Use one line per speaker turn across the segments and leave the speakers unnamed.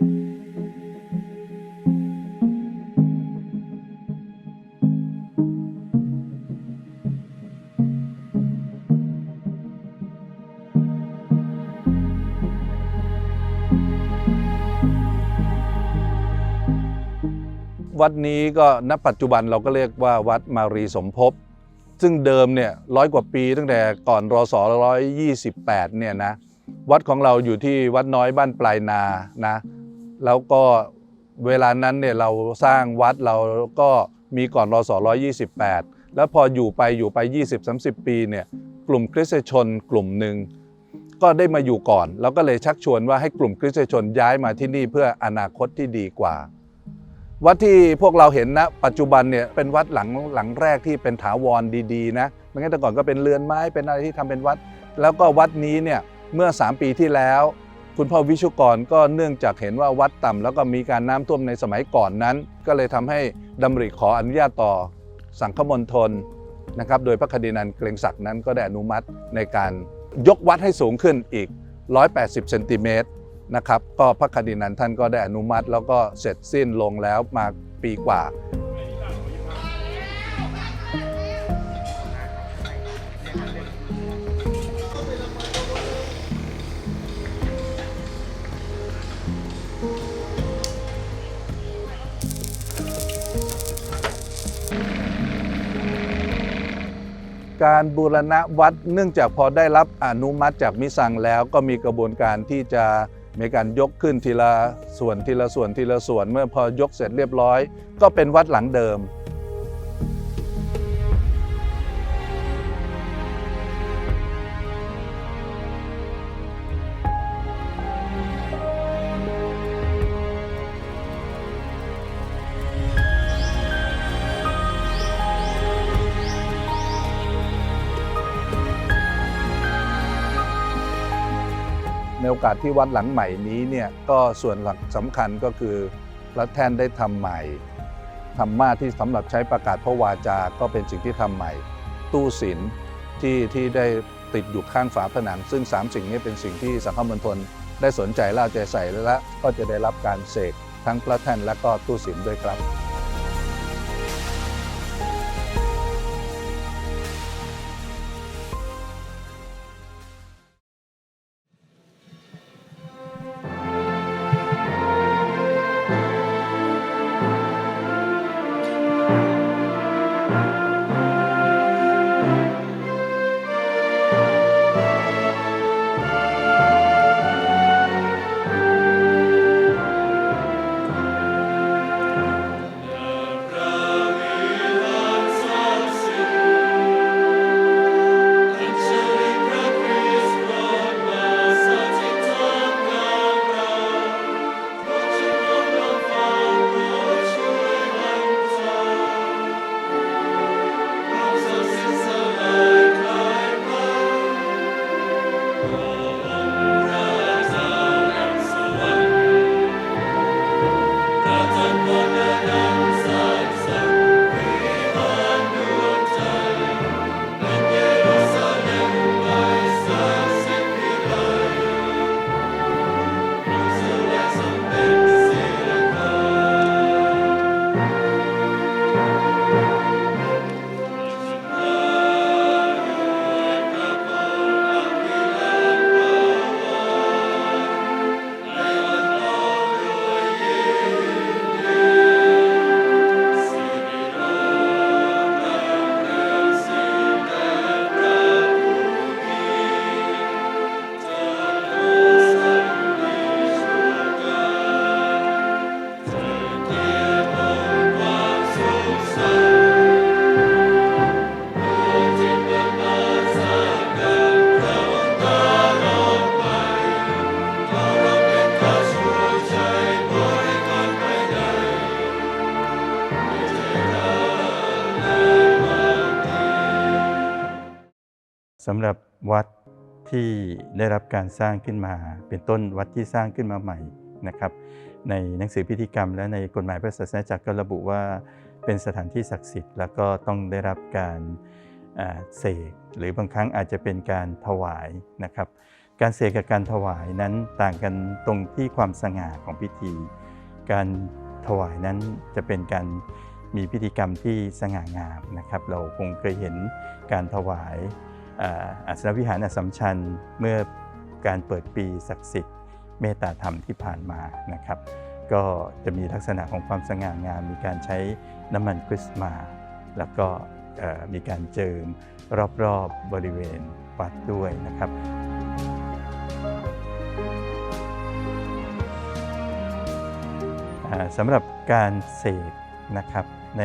วัดนี้ก็ณปัจจุบันเราก็เรียกว่าวัดมารีสมภพซึ่งเดิมเนี่ยร้อยกว่าปีตั้งแต่ก่อนรศ128เนี่ยนะวัดของเราอยู่ที่วัดน้อยบ้านปลายนานะ แล้วก็เวลานั้นเนี่ยเราสร้างวัดเราก็มีก่อนรศ128 แล้วพออยู่ไปอยู่ไป 20-30 ปีเนี่ยกลุ่มคริสเตชนกลุ่มหนึ่งก็ได้มาอยู่ก่อน แล้วก็เลยชักชวนว่าให้กลุ่มคริสเตชนย้ายมาที่นี่เพื่ออนาคตที่ดีกว่า วัดที่พวกเราเห็นนะ ปัจจุบันเนี่ยเป็นวัดหลังหลังแรกที่เป็นถาวรดีๆนะไม่งั้นแต่ก่อนก็เป็นเรือนไม้เป็นอะไรที่ทำเป็นวัด แล้วก็วัดนี้เนี่ยเมื่อ 3 ปีที่แล้ว คุณพ่อวิชุกรก็เนื่องจากเห็นว่าวัดต่ำแล้วก็มีการน้ำท่วมในสมัยก่อนนั้น ก็เลยทำให้ดำริขออนุญาตต่อสังฆมณฑลนะครับ โดยพระคดีนันเกรงศักดิ์นั้นก็ได้อนุมัติในการยกวัดให้สูงขึ้นอีก 180 เซนติเมตรนะครับ ก็พระคดีนันท่านก็ได้อนุมัติ แล้วก็เสร็จสิ้นลงแล้วมาปีกว่า การบูรณะวัดเนื่องจากพอได้รับอนุมัติจากมิสังแล้วก็มีกระบวนการที่จะมีการยกขึ้นทีละส่วนทีละส่วนทีละส่วนเมื่อพอยกเสร็จเรียบร้อย ก็เป็นวัดหลังเดิม ในโอกาสที่วัดหลังใหม่นี้เนี่ยก็ส่วนหลักสำคัญก็คือพระแท่นได้ทำใหม่ธรรมาที่สำหรับใช้ประกาศพระวาจาก็เป็นสิ่งที่ทำใหม่ ตู้ศิลที่ที่ได้ติดอยู่ข้างฝาผนัง ซึ่ง 3 สิ่งนี้เป็นสิ่งที่สังฆมณฑลได้สนใจและเอาใจใส่และก็จะได้รับการเสกทั้งพระแท่นและก็ตู้ศิลด้วยครับ
สำหรับวัดที่ได้รับการสร้างขึ้นมา เป็นต้นวัดที่สร้างขึ้นมาใหม่นะครับในหนังสือพิธีกรรม และในกฎหมายพระศาสนาจักรก็ระบุว่าเป็นสถานที่ศักดิ์สิทธิ์แล้วก็ต้องได้รับการเสกหรือบางครั้งอาจจะเป็นการถวายนะครับ การเสกกับการถวายนั้นต่างกันตรงที่ความสง่าของพิธี การถวายนั้นจะเป็นการมีพิธีกรรมที่สง่างามนะครับ เราคงเคยเห็นการถวาย อัศนวิหารอสัมชัญเมื่อการเปิดปีศักดิ์สิทธิ์เมตตาธรรมที่ผ่านมานะครับ ก็จะมีลักษณะของความสง่างาม มีการใช้น้ำมันคริสต์มา แล้วก็มีการเจิมรอบๆบบริเวณวัดด้วยนะครับสำหรับการเสกนะครับใน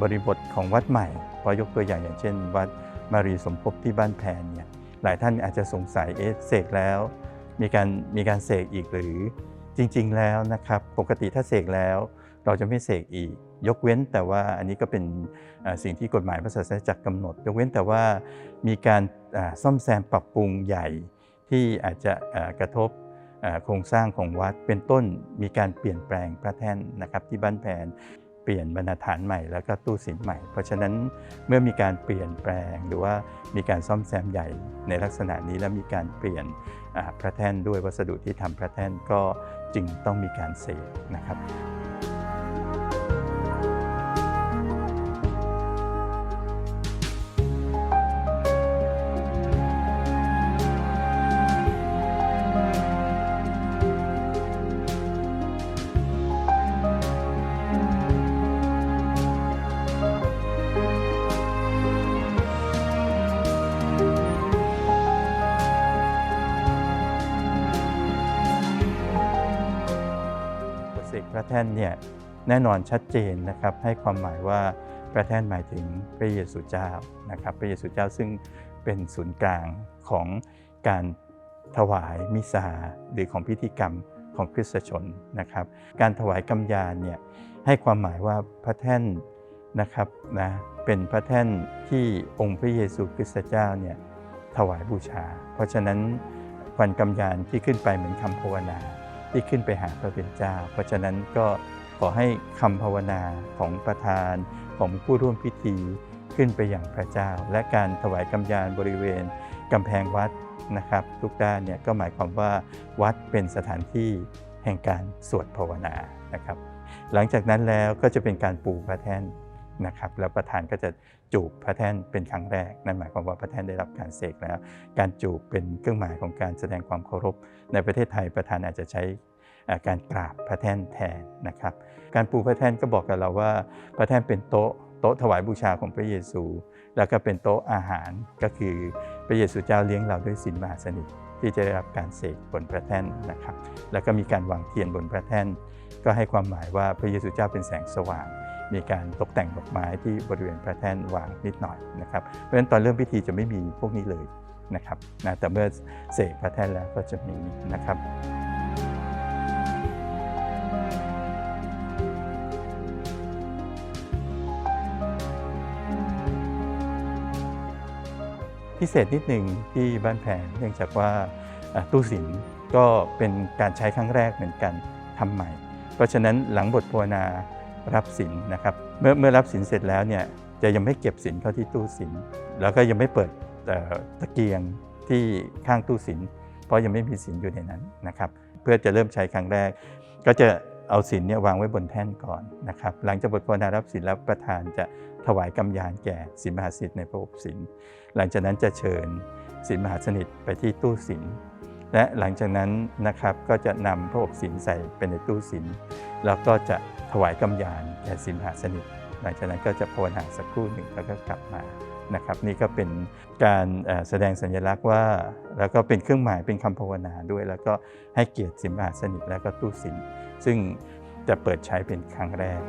บริบทของวัดใหม่พอยกตัวอย่างอย่างเช่น วัด มารีสมภพที่บ้านแพนเนี่ยหลายท่านอาจจะสงสัยเอ๊ะเสกแล้วมีการมีการเสกอีกหรือจริงๆแล้วนะครับปกติถ้าเสกแล้วเราจะไม่เสกอีก ยกเว้นแต่ว่าอันนี้ก็เป็นสิ่งที่กฎหมายพระศาสนาจักรกำหนด ยกเว้นแต่ว่ามีการซ่อมแซมปรับปรุงใหญ่ที่อาจจะกระทบโครงสร้างของวัดเป็นต้นมีการเปลี่ยนแปลงพระแท่นนะครับที่บ้านแผน ปลี่ยนบรรณาฐานใหม่แล้วก็ตู้สินใหม่ เพราะฉะนั้นเมื่อมีการเปลี่ยนแปลงหรือว่ามีการซ่อมแซมใหญ่ในลักษณะนี้แล้วมีการเปลี่ยนพระแท่นด้วยวัสดุที่ทำพระแท่นก็จึงต้องมีการเสกนะครับ พระแท่นเนี่ยแน่นอนชัดเจนนะครับให้ความหมายว่าพระแท่นหมายถึงพระเยซูเจ้านะครับพระเยซูเจ้าซึ่งเป็นศูนย์กลางของการถวายมิสาหรือของพิธีกรรมของคริสตชนนะครับ การถวายกำยานเนี่ยให้ความหมายว่าพระแท่นนะครับนะเป็นพระแท่นที่องค์พระเยซูคริสต์เจ้าเนี่ยถวายบูชา เพราะฉะนั้นควันกำยานที่ขึ้นไปเหมือนคำภาวนา ที่ขึ้นไปหาพระเป็นเจ้า เพราะฉะนั้นก็ขอให้คำภาวนาของประธานของผู้ร่วมพิธีขึ้นไปอย่างพระเจ้า และการถวายกำยานบริเวณกำแพงวัดนะครับ ทุกด้านเนี่ยก็หมายความว่าวัดเป็นสถานที่แห่งการสวดภาวนานะครับ หลังจากนั้นแล้วก็จะเป็นการปูพระแท่น นะครับแล้วประธานก็จะจูบพระแท่นเป็นครั้งแรก นั่นหมายความว่าพระแท่นได้รับการเสกแล้ว การจูบเป็นเครื่องหมายของการแสดงความเคารพ ในประเทศไทยประธานอาจจะใช้การกราบพระแท่นแทนนะครับ การปูพระแท่นก็บอกกับเราว่า พระแท่นเป็นโต๊ะโต๊ะถวายบูชาของพระเยซู แล้วก็เป็นโต๊ะอาหารก็คือพระเยซูเจ้าเลี้ยงเราด้วยศีลมหาสนิทที่จะได้รับการเสกบนพระแท่นนะครับ แล้วก็มีการวางเทียนบนพระแท่น ก็ให้ความหมายว่าพระเยซูเจ้าเป็นแสงสว่าง มีการตกแต่งดอกไม้ที่บริเวณพระแท่นวางนิดหน่อยนะครับเพราะฉะนั้นตอนเริ่มพิธีจะไม่มีพวกนี้เลยนะครับนะแต่เมื่อเสกพระแท่นแล้วก็จะมีนะครับพิเศษนิดหนึ่งที่บ้านแผนเนื่องจากว่าอ่าตู้สินก็เป็นการใช้ครั้งแรกเหมือนกันทำใหม่ เพราะฉะนั้นหลังบทภาวนา รับสินนะครับ เมื่อเมื่อรับสินเสร็จแล้วเนี่ยจะยังไม่เก็บสินเข้าที่ตู้สิน แล้วก็ยังไม่เปิดตะเกียงที่ข้างตู้สิน เพราะยังไม่มีสินอยู่ในนั้นนะครับ เพื่อจะเริ่มใช้ครั้งแรก ก็จะเอาสินเนี่ยวางไว้บนแท่นก่อนนะครับ หลังจากบทภาวนารับสินแล้วประธานจะถวายกำยานแก่สินมหาสิทธิ์ในพระอบสินหลังจากนั้นจะเชิญสินมหาสนิทไปที่ตู้สิน และหลังจากนั้นนะครับก็จะนำพระอบสินใส่ไปในตู้สินแล้วก็จะถวายกำยานแก่สินหาสนิท หลังจากนั้นก็จะภาวนาสักครู่หนึ่งแล้วก็กลับมานะครับนี่ก็เป็นการแสดงสัญลักษณ์ว่า แล้วก็เป็นเครื่องหมายเป็นคำภาวนาด้วย แล้วก็ให้เกียรติสินมหาสนิทแล้วก็ตู้สินซึ่งจะเปิดใช้เป็นครั้งแรก